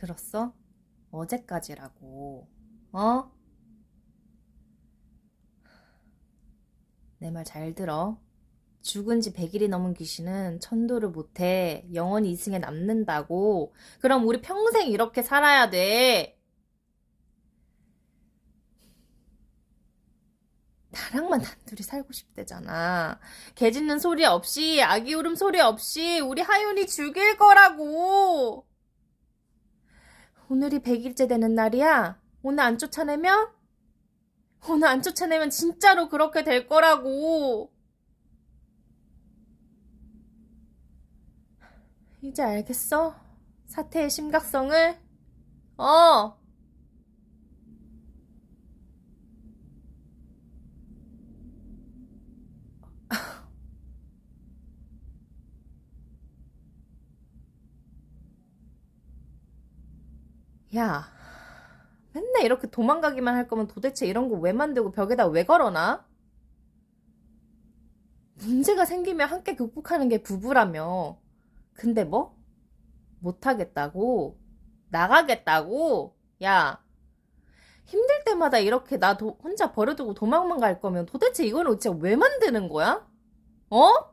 들었어? 어제까지라고. 어? 내 말 잘 들어. 죽은 지 100일이 넘은 귀신은 천도를 못해. 영원히 이승에 남는다고. 그럼 우리 평생 이렇게 살아야 돼. 나랑만 단둘이 살고 싶대잖아. 개 짖는 소리 없이, 아기 울음 소리 없이, 우리 하윤이 죽일 거라고! 오늘이 100일째 되는 날이야. 오늘 안 쫓아내면? 오늘 안 쫓아내면 진짜로 그렇게 될 거라고! 이제 알겠어? 사태의 심각성을? 어! 야, 맨날 이렇게 도망가기만 할 거면 도대체 이런 거 왜 만들고 벽에다 왜 걸어놔? 문제가 생기면 함께 극복하는 게 부부라며. 근데 뭐? 못하겠다고? 나가겠다고? 야, 힘들 때마다 이렇게 나 도- 혼자 버려두고 도망만 갈 거면 도대체 이거는 진짜 왜 만드는 거야? 어?